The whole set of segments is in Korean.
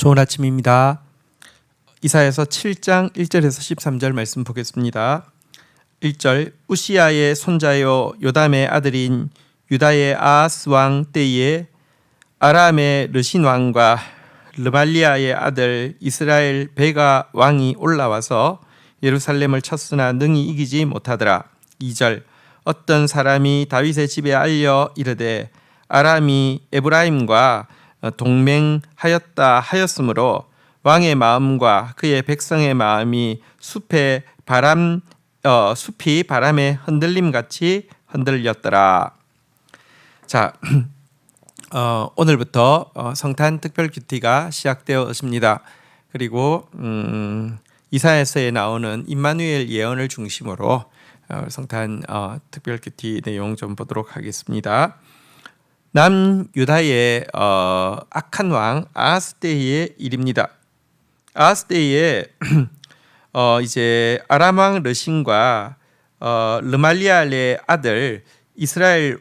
좋은 아침입니다. 이사에서 7장 1절에서 13절 말씀 보겠습니다. 1절 우시아의 손자요 요담의 아들인 유다의 아하스 왕 때에 아람의 르신 왕과 르말리아의 아들 이스라엘 베가 왕이 올라와서 예루살렘을 쳤으나 능히 이기지 못하더라. 2절 어떤 사람이 다윗의 집에 알려 이르되 아람이 에브라임과 동맹하였다 하였으므로 왕의 마음과 그의 백성의 마음이 숲의 바람 어, 숲이 바람의 흔들림 같이 흔들렸더라. 자, 어, 오늘부터 어, 성탄 특별 큐티가 시작되었습니다. 그리고 음, 이사야서에 나오는 임마누엘 예언을 중심으로 어, 성탄 어, 특별 큐티 내용 좀 보도록 하겠습니다. 남유다의 어, 악한 왕 때의 일입니다. 때에 어, 이제 아람 왕 르신과 어, 르말리알의 아들 이스라엘의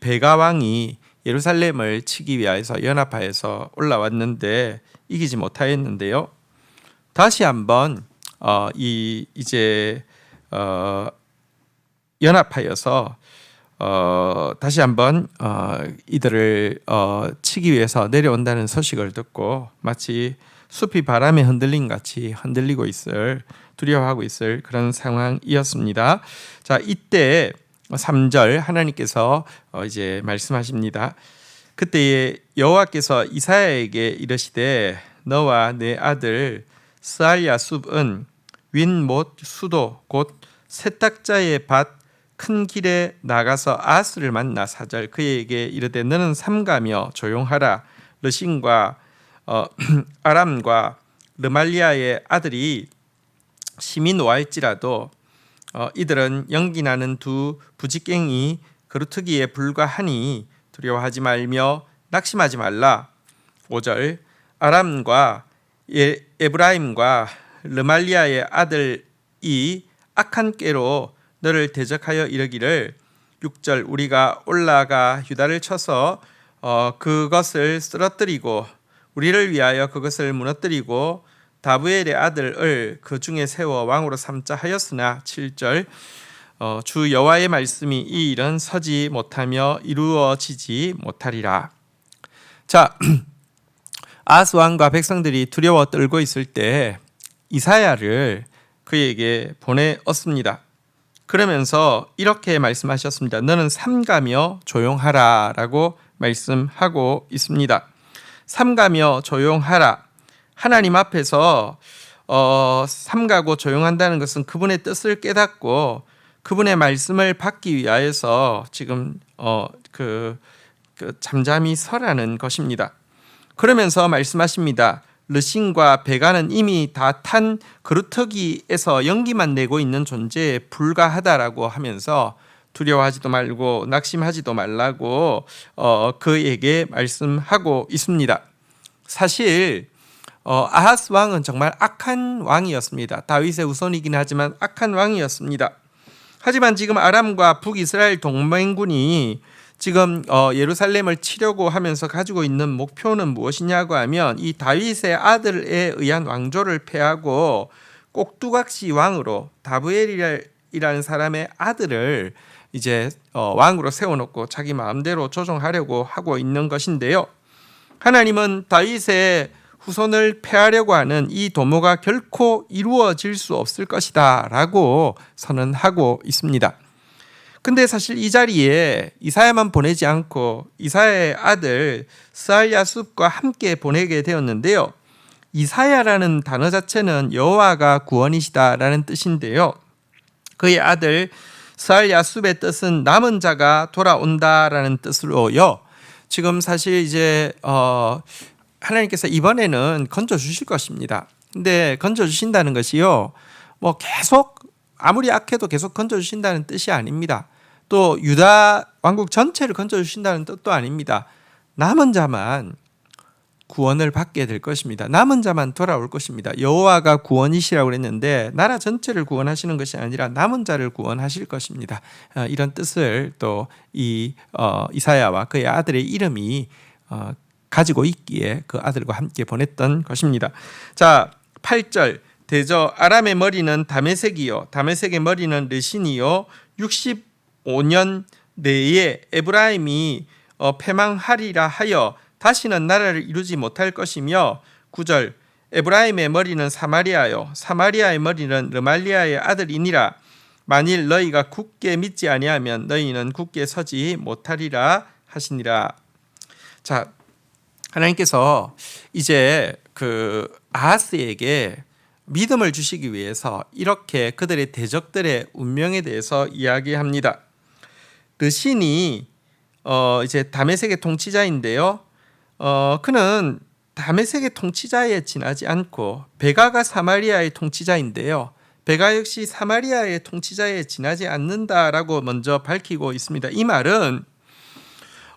베가 왕이 예루살렘을 치기 위하여서 연합하여서 올라왔는데 이기지 못하였는데요. 다시 한번 어, 이 이제 어, 연합하여서 어, 다시 한번 어, 이들을 어, 치기 위해서 내려온다는 소식을 듣고 마치 숲이 바람에 흔들린 같이 흔들리고 있을 두려워하고 있을 그런 상황이었습니다. 자, 이때 3절 하나님께서 어, 이제 말씀하십니다. 그때에 여호와께서 이사야에게 이르시되 너와 내 아들 스알야 숲은 윈못 수도 곧 세탁자의 밭 큰 길에 나가서 아스를 만나 사절 그에게 이르되 너는 삼가며 조용하라 르신과 어, 아람과 르말리아의 아들이 시민 노할지라도 어, 이들은 연기 나는 두 부직갱이 그루트기에 불과하니 두려워하지 말며 낙심하지 말라. 5절 아람과 예, 에브라임과 르말리아의 아들이 악한 깨로 너를 대적하여 이르기를 6절 우리가 올라가 유다를 쳐서 어, 그것을 쓰러뜨리고 우리를 위하여 그것을 무너뜨리고 다부엘의 아들을 그 중에 세워 왕으로 삼자 하였으나 7절 어, 주 여호와의 말씀이 이 일은 서지 못하며 이루어지지 못하리라. 자, 아스 왕과 백성들이 두려워 떨고 있을 때 이사야를 그에게 보내었습니다. 그러면서 이렇게 말씀하셨습니다. 너는 삼가며 조용하라라고 말씀하고 있습니다. 삼가며 조용하라. 하나님 앞에서 어, 삼가고 조용한다는 것은 그분의 뜻을 깨닫고 그분의 말씀을 받기 위하여서 지금 어, 그, 그 잠잠히 서라는 것입니다. 그러면서 말씀하십니다. 르신과 베가는 이미 다 탄 그루터기에서 연기만 내고 있는 존재에 불과하다라고 하면서 두려워하지도 말고 낙심하지도 말라고 어, 그에게 말씀하고 있습니다. 사실 어, 아하스 왕은 정말 악한 왕이었습니다. 다윗의 우선이긴 하지만 악한 왕이었습니다. 하지만 지금 아람과 북이스라엘 동맹군이 지금 어, 예루살렘을 치려고 하면서 가지고 있는 목표는 무엇이냐고 하면 이 다윗의 아들에 의한 왕조를 패하고 꼭두각시 왕으로 다브엘이라는 사람의 아들을 이제 어, 왕으로 세워놓고 자기 마음대로 조종하려고 하고 있는 것인데요. 하나님은 다윗의 후손을 패하려고 하는 이 도모가 결코 이루어질 수 없을 것이다 라고 선언하고 있습니다. 근데 사실 이 자리에 이사야만 보내지 않고 이사야의 아들 스알야숲과 함께 보내게 되었는데요. 이사야라는 단어 자체는 여호와가 구원이시다라는 뜻인데요. 그의 아들 스알야숲의 뜻은 남은 자가 돌아온다라는 뜻으로요. 지금 사실 이제 어 하나님께서 이번에는 건져 주실 것입니다. 근데 건져 주신다는 것이요. 뭐 계속 아무리 악해도 계속 건져 주신다는 뜻이 아닙니다. 또 유다 왕국 전체를 건져 주신다는 뜻도 아닙니다. 남은 자만 구원을 받게 될 것입니다. 남은 자만 돌아올 것입니다. 여호와가 구원이시라고 그랬는데 나라 전체를 구원하시는 것이 아니라 남은 자를 구원하실 것입니다. 어, 이런 뜻을 또이 어, 이사야와 그의 아들의 이름이 어, 가지고 있기에 그 아들과 함께 보냈던 것입니다. 자, 8절 대저 아람의 머리는 다메섹이요 다메섹의 머리는 르신이요 65년 내에 에브라임이 어, 패망하리라 하여 다시는 나라를 이루지 못할 것이며 9절 에브라임의 머리는 사마리아요. 사마리아의 머리는 르말리아의 아들이니라. 만일 너희가 굳게 믿지 아니하면 너희는 굳게 서지 못하리라 하시니라. 자 하나님께서 이제 그 아하스에게 믿음을 주시기 위해서 이렇게 그들의 대적들의 운명에 대해서 이야기합니다. 르신이 어 이제 다메섹의 통치자인데요. 어 그는 다메섹의 통치자에 지나지 않고 베가가 사마리아의 통치자인데요. 베가 역시 사마리아의 통치자에 지나지 않는다라고 먼저 밝히고 있습니다. 이 말은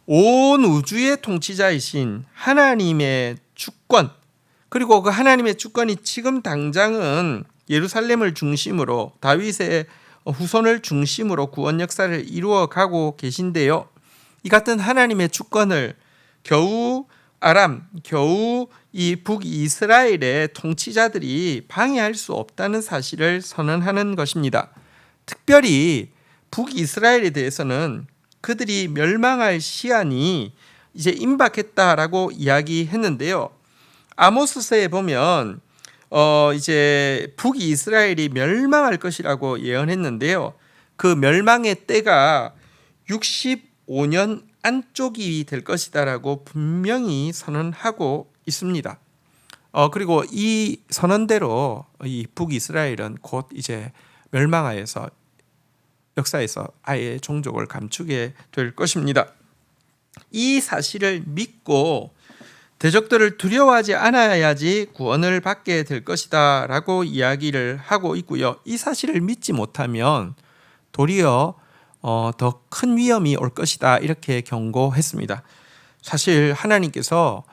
온 우주의 통치자이신 하나님의 주권 그리고 그 하나님의 주권이 지금 당장은 예루살렘을 중심으로 다윗의 후손을 중심으로 구원 역사를 이루어 가고 계신데요. 이 같은 하나님의 주권을 겨우 아람, 겨우 이 북이스라엘의 통치자들이 방해할 수 없다는 사실을 선언하는 것입니다. 특별히 북이스라엘에 대해서는 그들이 멸망할 시한이 이제 임박했다라고 이야기했는데요. 아모스서에 보면 어 이제 북이스라엘이 멸망할 것이라고 예언했는데요. 그 멸망의 때가 65년 안쪽이 될 것이다라고 분명히 선언하고 있습니다. 어 그리고 이 선언대로 이 북이스라엘은 곧 이제 멸망하여서 역사에서 아예 종족을 감추게 될 것입니다. 이 사실을 믿고 대적들을 두려워하지 않아야지 구원을 받게 될 것이다 라고 이야기를 하고 있고요. 이 사실을 믿지 못하면 도리어 어, 더큰 위험이 올 것이다 이렇게 경고했습니다. 사실 하나님께서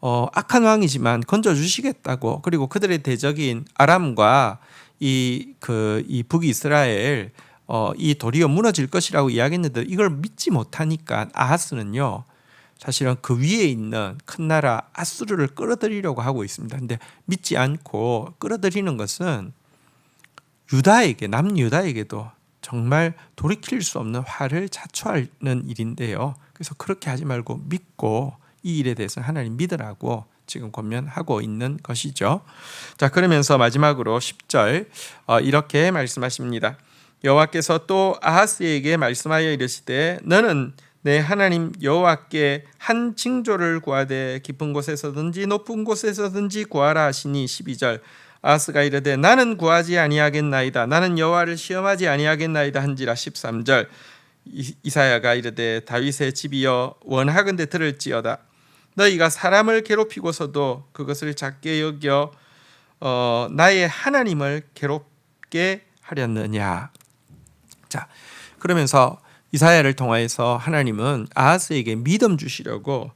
어, 악한 왕이지만 건져 주시겠다고 그리고 그들의 대적인 아람과 이 그 이 북이스라엘 어, 이 도리어 무너질 것이라고 이야기했는데 이걸 믿지 못하니까 아하스는요. 사실은 그 위에 있는 큰 나라 아수르를 끌어들이려고 하고 있습니다. 근데 믿지 않고 끌어들이는 것은 유다에게 남유다에게도 정말 돌이킬 수 없는 화를 자초하는 일인데요. 그래서 그렇게 하지 말고 믿고 이 일에 대해서 하나님 믿으라고 지금 권면하고 있는 것이죠. 자, 그러면서 마지막으로 10절 어, 이렇게 말씀하십니다. 여호와께서 또 아하스에게 말씀하여 이르시되 너는 내 하나님 여호와께 한 징조를 구하되 깊은 곳에서든지 높은 곳에서든지 구하라 하시니 12절. 아스가 이르되 나는 구하지 아니하겠나이다. 나는 여호와를 시험하지 아니하겠나이다 한지라 13절. 이사야가 이르되 다윗의 집이여 원하건대 들을지어다. 너희가 사람을 괴롭히고서도 그것을 작게 여겨 어, 나의 하나님을 괴롭게 하렸느냐. 자 그러면서 이사야를 통하여서 하나님은 아하스에게 믿음 주시려고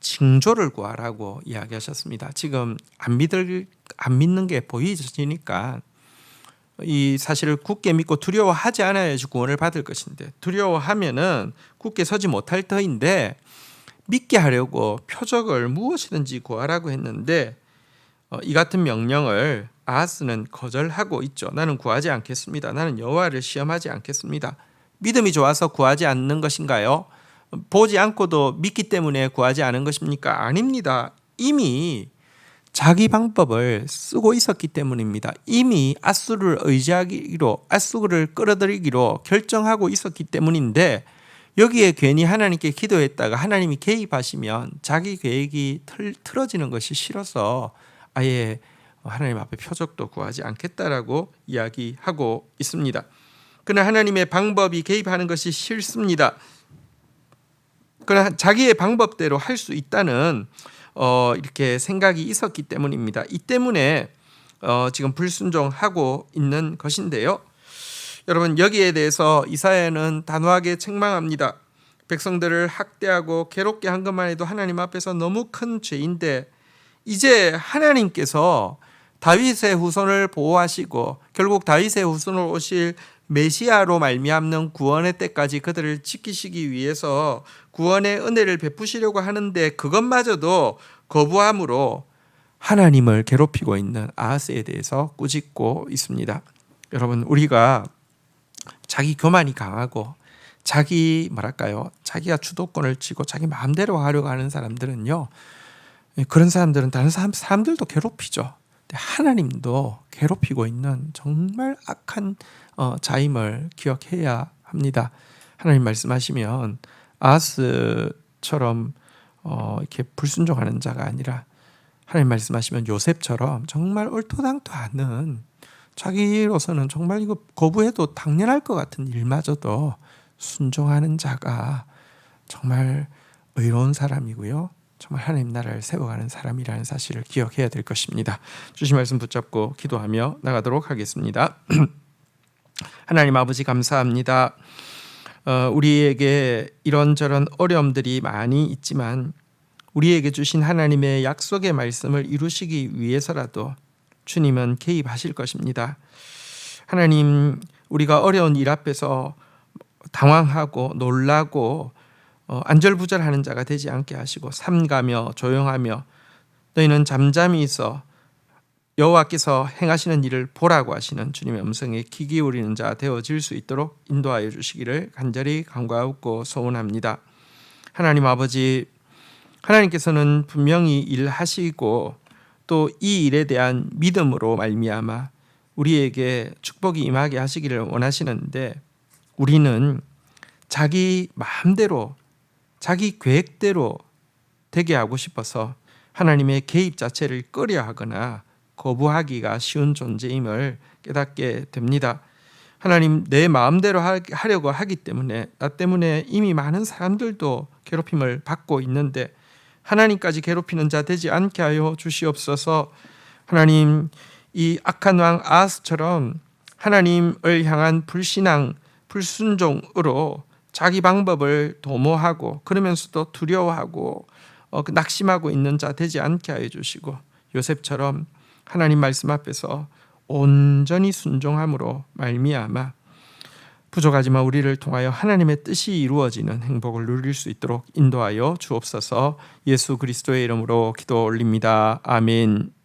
징조를 구하라고 이야기하셨습니다. 지금 안 믿을 안 믿는 게 보이지니까 이 사실을 굳게 믿고 두려워하지 않아야지 구원을 받을 것인데 두려워하면은 굳게 서지 못할 터인데 믿게 하려고 표적을 무엇이든지 구하라고 했는데 어, 이 같은 명령을 아하스는 거절하고 있죠. 나는 구하지 않겠습니다. 나는 여호와를 시험하지 않겠습니다. 믿음이 좋아서 구하지 않는 것인가요? 보지 않고도 믿기 때문에 구하지 않은 것입니까? 아닙니다. 이미 자기 방법을 쓰고 있었기 때문입니다. 이미 아수를 의지하기로 아수를 끌어들이기로 결정하고 있었기 때문인데 여기에 괜히 하나님께 기도했다가 하나님이 개입하시면 자기 계획이 틀, 틀어지는 것이 싫어서 아예 하나님 앞에 표적도 구하지 않겠다라고 이야기하고 있습니다. 그러나 하나님의 방법이 개입하는 것이 싫습니다. 그러나 자기의 방법대로 할 수 있다는 어, 이렇게 생각이 있었기 때문입니다. 이 때문에 어, 지금 불순종하고 있는 것인데요. 여러분 여기에 대해서 이사야는 단호하게 책망합니다. 백성들을 학대하고 괴롭게 한 것만 해도 하나님 앞에서 너무 큰 죄인데 이제 하나님께서 다윗의 후손을 보호하시고 결국 다윗의 후손으로 오실 메시아로 말미암는 구원의 때까지 그들을 지키시기 위해서 구원의 은혜를 베푸시려고 하는데 그것마저도 거부함으로 하나님을 괴롭히고 있는 아하스에 대해서 꾸짖고 있습니다. 여러분 우리가 자기 교만이 강하고 자기 뭐랄까요 자기가 주도권을 쥐고 자기 마음대로 하려고 하는 사람들은요 그런 사람들은 다른 사람, 사람들도 괴롭히죠. 하나님도 괴롭히고 있는 정말 악한 어, 자임을 기억해야 합니다. 하나님 말씀하시면 아스처럼 어, 이렇게 불순종하는 자가 아니라 하나님 말씀하시면 요셉처럼 정말 옳도당도 않은 자기로서는 정말 이거 거부해도 당연할 것 같은 일마저도 순종하는 자가 정말 의로운 사람이고요. 정말 하나님 나라를 세워가는 사람이라는 사실을 기억해야 될 것입니다. 주신 말씀 붙잡고 기도하며 나가도록 하겠습니다. 하나님 아버지 감사합니다. 어, 우리에게 이런저런 어려움들이 많이 있지만 우리에게 주신 하나님의 약속의 말씀을 이루시기 위해서라도 주님은 개입하실 것입니다. 하나님 우리가 어려운 일 앞에서 당황하고 놀라고 어, 안절부절하는 자가 되지 않게 하시고 삼가며 조용하며 너희는 잠잠히 있어 여호와께서 행하시는 일을 보라고 하시는 주님의 음성에 귀 기울이는 자 되어질 수 있도록 인도하여 주시기를 간절히 간구하고 소원합니다. 하나님 아버지 하나님께서는 분명히 일하시고 또 이 일에 대한 믿음으로 말미암아 우리에게 축복이 임하게 하시기를 원하시는데 우리는 자기 마음대로 자기 계획대로 되게 하고 싶어서 하나님의 개입 자체를 꺼려하거나 거부하기가 쉬운 존재임을 깨닫게 됩니다. 하나님 내 마음대로 하려고 하기 때문에 나 때문에 이미 많은 사람들도 괴롭힘을 받고 있는데 하나님까지 괴롭히는 자 되지 않게 하여 주시옵소서. 하나님 이 악한 왕 아스처럼 하나님을 향한 불신앙, 불순종으로 자기 방법을 도모하고 그러면서도 두려워하고 어, 낙심하고 있는 자 되지 않게 하여 주시고 요셉처럼 하나님 말씀 앞에서 온전히 순종함으로 말미암아 부족하지만 우리를 통하여 하나님의 뜻이 이루어지는 행복을 누릴 수 있도록 인도하여 주옵소서 예수 그리스도의 이름으로 기도 올립니다. 아멘.